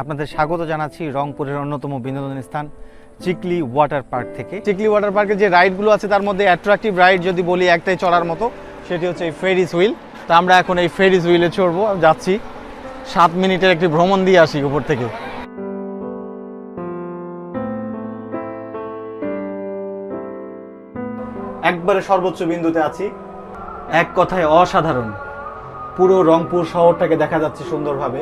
আপনাদের স্বাগত জানাচ্ছি রংপুরের অন্যতম বিনোদন স্থান চিকলি ওয়াটার পার্ক থেকে। চিকলি ওয়াটার পার্কে যে রাইডগুলো আছে, তার মধ্যে অ্যাট্রাকটিভ রাইড যদি বলি একটাই চড়ার মতো, সেটি হচ্ছে এই ফেরিস হুইল তো আমরা এখন এই ফেরিস হুইলে চড়বো, যাচ্ছি। সাত মিনিটের একটি ভ্রমণ দিয়ে আসি উপর থেকে। একবারে সর্বোচ্চ বিন্দুতে আছি। এক কথায় অসাধারণ। পুরো রংপুর শহরটাকে দেখা যাচ্ছে সুন্দরভাবে।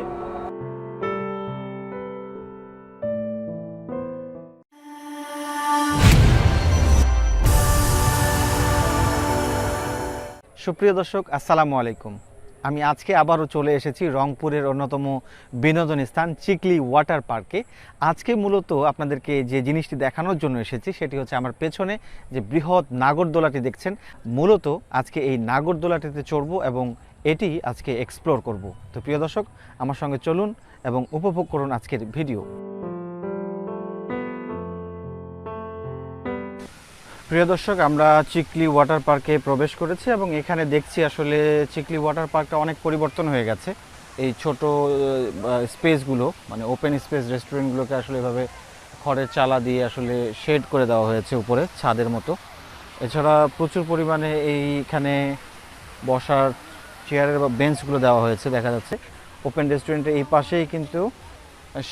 সুপ্রিয় দর্শক, আসসালামু আলাইকুম। আমি আজকে আবারও চলে এসেছি রংপুরের অন্যতম বিনোদন স্থান চিকলি ওয়াটার পার্কে। আজকে মূলত আপনাদেরকে যে জিনিসটি দেখানোর জন্য এসেছি, সেটি হচ্ছে আমার পেছনে যে বৃহৎ নাগরদোলাটি দেখছেন, মূলত আজকে এই নাগরদোলাটিতে চড়বো এবং এটি আজকে এক্সপ্লোর করব। তো প্রিয় দর্শক, আমার সঙ্গে চলুন এবং উপভোগ করুন আজকের ভিডিও প্রিয় দর্শক, আমরা চিকলি ওয়াটার পার্কে প্রবেশ করেছি এবং এখানে দেখছি আসলে চিকলি ওয়াটার পার্কটা অনেক পরিবর্তন হয়ে গেছে। এই ছোট স্পেসগুলো মানে ওপেন স্পেস রেস্টুরেন্টগুলোকে আসলে এভাবে খড়ের চালা দিয়ে আসলে শেড করে দেওয়া হয়েছে উপরে, ছাদের মতো। এছাড়া প্রচুর পরিমাণে এইখানে বসার চেয়ারের বা বেঞ্চগুলো দেওয়া হয়েছে, দেখা যাচ্ছে। ওপেন রেস্টুরেন্টের এই পাশেই কিন্তু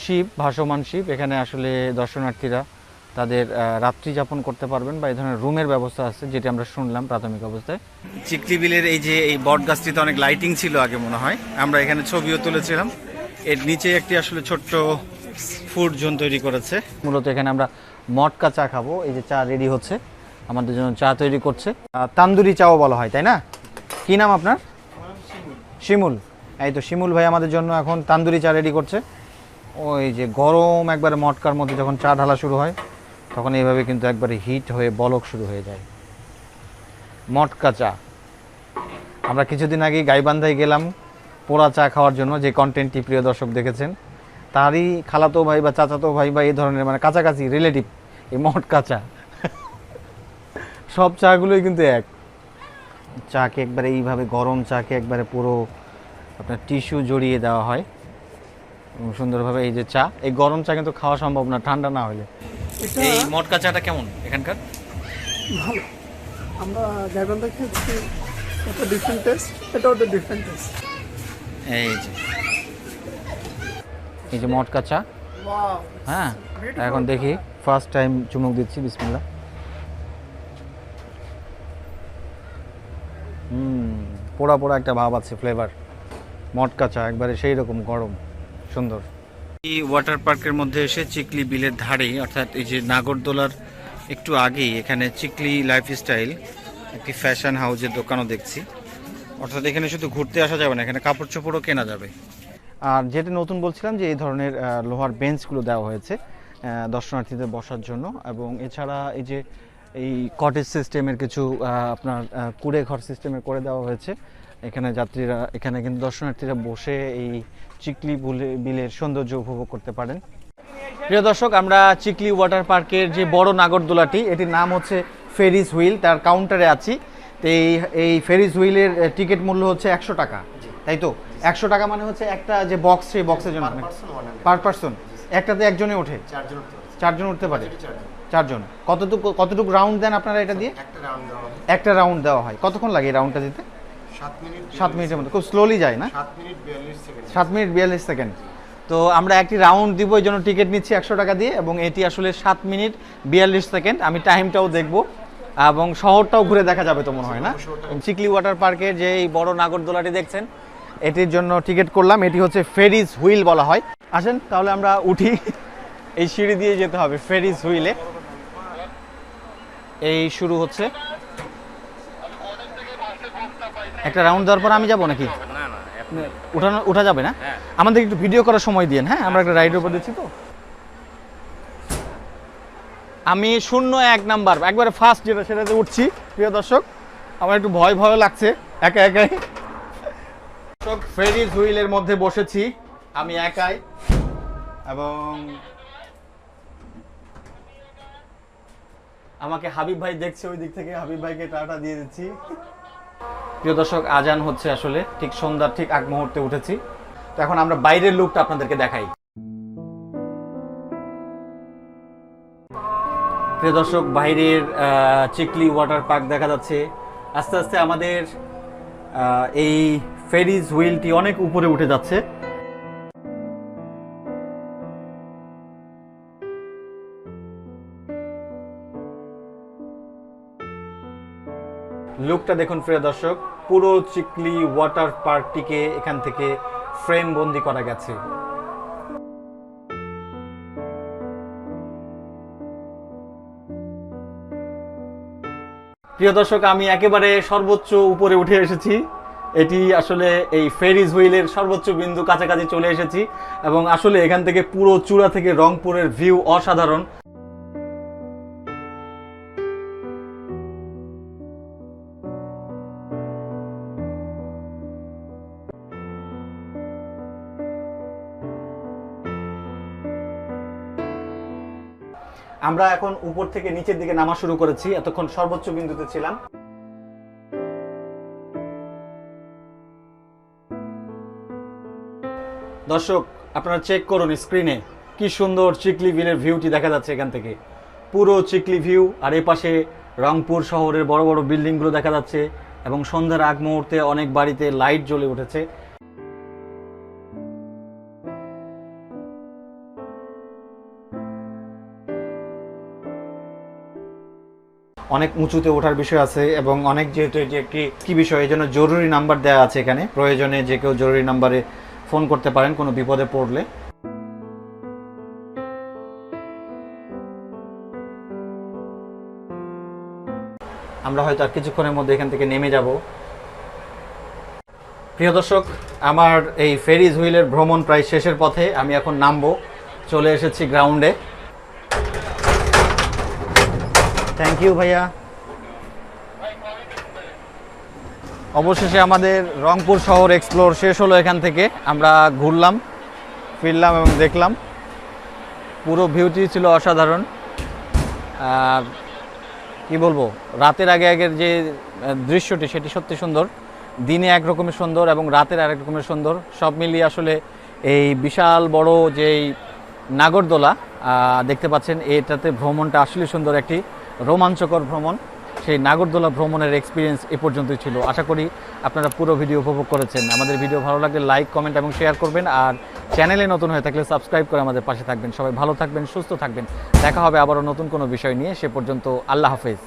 শিপ ভাসমান শিপ এখানে আসলে দর্শনার্থীরা তাদের রাত্রি যাপন করতে পারবেন বা এই ধরনের রুমের ব্যবস্থা আছে যেটি আমরা শুনলাম প্রাথমিক অবস্থায়। চিকলি বিলের এই যে এই বট গাছটিতে অনেক লাইটিং ছিল আগে মনে হয়। আমরা এখানে ছবিও তুলেছিলাম। এর নিচে একটি আসলে ছোট্ট ফুড জোন তৈরি করেছে। মূলত এখানে আমরা মটকা চা খাব। এই যে চা রেডি হচ্ছে। আমাদের জন্য চা তৈরি করছে। তান্দুরি চাও বলা হয় তাই না? কি নাম আপনার? শিমুল। এই তো শিমুল ভাই আমাদের জন্য এখন তান্দুরি চা রেডি করছে। ওই যে গরম একবারে মটকার মধ্যে যখন চা ঢালা শুরু হয় তখন এইভাবে কিন্তু একবারে হিট হয়ে বলক শুরু হয়ে যায়। মটকা চা। আমরা কিছুদিন আগে গাইবান্ধায় গেলাম পোড়া চা খাওয়ার জন্য, যে কন্টেন্টটি প্রিয় দর্শক দেখেছেন। তারই খালাতো ভাই বা চাচাতো ভাই বা এই ধরনের মানে কাছাকাছি রিলেটিভ এই মটকা চা। সব চাগুলোই কিন্তু এক। চাকে একবারে এইভাবে গরম চাকে একবারে পুরো আপনার টিস্যু জড়িয়ে দেওয়া হয়। সুন্দরভাবে এই যে চা, এই গরম চা কিন্তু খাওয়া সম্ভব না, ঠান্ডা না হলে। এই মটকা চাটা কেমন এখানকার? ভালো। আমরা গাইবান্ধা খেয়েছি একটা ডিফারেন্ট টেস্ট এটা ওটা ডিফারেন্ট টেস্ট এই যে। এই যে মটকা চা। হ্যাঁ এখন দেখি ফার্স্ট টাইম চুমুক দিচ্ছি বিসমিল্লা হুম পোড়া পোড়া একটা ভাব আছে ফ্লেভার মটকা চা একবারে সেই রকম গরম সুন্দর। এই ওয়াটার পার্কের মধ্যে এসে চিকলি বিলের ধারেই, অর্থাৎ এই যে নাগরদোলার একটু আগেই এখানে চিকলি লাইফস্টাইল একটি ফ্যাশন হাউজের দোকানও দেখছি। অর্থাৎ এখানে শুধু ঘুরতে আসা যাবে না, এখানে কাপড় চোপড়ও কেনা যাবে। আর যেটা নতুন বলছিলাম যে এই ধরনের লোহার বেঞ্চগুলো দেওয়া হয়েছে দর্শনার্থীদের বসার জন্য। এবং এছাড়া এই যে এই কটেজ সিস্টেমের কিছু আপনার কুড়ে ঘর সিস্টেমে করে দেওয়া হয়েছে। এখানে যাত্রীরা, এখানে কিন্তু দর্শনার্থীরা বসে এই চিকলি বুলে- বিলের সৌন্দর্য উপভোগ করতে পারেন। প্রিয় দর্শক আমরা চিকলি ওয়াটার পার্কের যে বড় নাগরদোলাটি এটির নাম হচ্ছে ফেরিস হুইল তার কাউন্টারে আছি। তো এই এই ফেরিস হুইলের টিকিট মূল্য হচ্ছে একশো টাকা। তাই তো? একশো টাকা মানে হচ্ছে একটা যে বক্স সেই বক্সের জন্য। পার পার্সন একটাতে একজনে ওঠে। চারজন উঠতে পারে। চারজন কতটুকু কতটুকু রাউন্ড দেন আপনারা এটা দিয়ে? একটা রাউন্ড দেওয়া একটা রাউন্ড দেওয়া হয়। কতক্ষণ লাগে এই রাউন্ডটা দিতে? সাত মিনিটের মধ্যে। খুব স্লোলি যায় না? সাত মিনিট বিয়াল্লিশ সেকেন্ড। সাত মিনিট বিয়াল্লিশ সেকেন্ড। তো আমরা একটি রাউন্ড দিব এই জন্য টিকিট নিচ্ছি একশো টাকা দিয়ে এবং এটি আসলে সাত মিনিট বিয়াল্লিশ সেকেন্ড। আমি টাইমটাও দেখব এবং শহরটাও ঘুরে দেখা যাবে তো মনে হয় না? চিকলি ওয়াটার পার্কের যে এই বড় নাগরদোলাটি দেখছেন এটির জন্য টিকিট করলাম। এটি হচ্ছে ফেরিজ হুইল বলা হয়। আসেন তাহলে আমরা উঠি। এই সিঁড়ি দিয়ে যেতে হবে ফেরিজ হুইলে এই শুরু হচ্ছে। একটা রাউন্ড দেওয়ার পর আমি যাব নাকি? উঠানো উঠা যাবে না? আমাদের একটু ভিডিও করার সময় দিন হ্যাঁ? আমরা একটা রাইডের উপর দিচ্ছি তো। আমি শূন্য এক নাম্বার একবারে ফার্স্ট যেটা সেটাতে উঠছি প্রিয় দর্শক। আমার একটু ভয় ভয় লাগছে একা একাই। দর্শক ফেরিজ হুইলের মধ্যে বসেছি আমি একাই। এবং আমাকে হাবিব ভাই দেখছে ওই দিক থেকে হাবিব ভাইকে টাটা দিয়ে দিচ্ছি। প্রিয় দর্শক, আজান হচ্ছে আসলে। ঠিক সন্ধ্যার ঠিক আগ মুহূর্তে উঠেছি। তো এখন আমরা বাইরের লুকটা আপনাদেরকে দেখাই। প্রিয় দর্শক, বাইরের চিকলি ওয়াটার পার্ক দেখা যাচ্ছে। আস্তে আস্তে আমাদের এই ফেরিজ হুইলটি অনেক উপরে উঠে যাচ্ছে। লুকটা দেখুন প্রিয় দর্শক, পুরো চিকলি ওয়াটার পার্কটিকে এখান থেকে ফ্রেম বন্দি করা গেছে। প্রিয় দর্শক, আমি একেবারে সর্বোচ্চ উপরে উঠে এসেছি। এটি আসলে এই ফেরিজ হুইলের সর্বোচ্চ বিন্দু কাছাকাছি চলে এসেছি এবং আসলে এখান থেকে পুরো চূড়া থেকে রংপুরের ভিউ অসাধারণ। আমরা এখন উপর থেকে নিচের দিকে নামা শুরু করেছি। এতক্ষণ সর্বোচ্চ বিন্দুতে ছিলাম। দর্শক, আপনারা চেক করুন স্ক্রিনে কি সুন্দর চিকলি বিলের ভিউটি দেখা যাচ্ছে এখান থেকে। পুরো চিকলি ভিউ আর এ পাশে রংপুর শহরের বড় বড় বিল্ডিংগুলো দেখা যাচ্ছে এবং সন্ধ্যার আগ মুহূর্তে অনেক বাড়িতে লাইট জ্বলে উঠেছে। অনেক উঁচুতে ওঠার বিষয় আছে এবং অনেক যেহেতু এটি একটি কি বিষয় এই জন্য জরুরি নাম্বার দেওয়া আছে এখানে। প্রয়োজনে যে কেউ জরুরি নাম্বারে ফোন করতে পারেন, কোনো বিপদে পড়লে। আমরা হয়তো আর কিছুক্ষণের মধ্যে এখান থেকে নেমে যাব। প্রিয় দর্শক, আমার এই ফেরিজ হুইলের ভ্রমণ প্রায় শেষের পথে আমি এখন নামবো। চলে এসেছি গ্রাউন্ডে। থ্যাংক ইউ ভাইয়া। অবশেষে আমাদের রংপুর শহর এক্সপ্লোর শেষ হলো এখান থেকে। আমরা ঘুরলাম, ফিরলাম এবং দেখলাম। পুরো ভিউটি ছিল অসাধারণ। আর কি বলব, রাতের আগে আগের যে দৃশ্যটি, সেটি সত্যি সুন্দর। দিনে এক রকমের সুন্দর এবং রাতের আরেক রকমের সুন্দর। সব মিলিয়ে আসলে এই বিশাল বড় যেই নাগরদোলা দেখতে পাচ্ছেন, এটাতে ভ্রমণটা আসলে সুন্দর একটি রোমাঞ্চকর ভ্রমণ। সেই নাগরদোলা ভ্রমণের এক্সপিরিয়েন্স এ পর্যন্তই ছিল। আশা করি আপনারা পুরো ভিডিও উপভোগ করেছেন। আমাদের ভিডিও ভালো লাগলে লাইক কমেন্ট এবং শেয়ার করবেন। আর চ্যানেলে নতুন হয়ে থাকলে সাবস্ক্রাইব করে আমাদের পাশে থাকবেন। সবাই ভালো থাকবেন, সুস্থ থাকবেন। দেখা হবে আবারও নতুন কোনো বিষয় নিয়ে। সে পর্যন্ত আল্লাহ হাফেজ।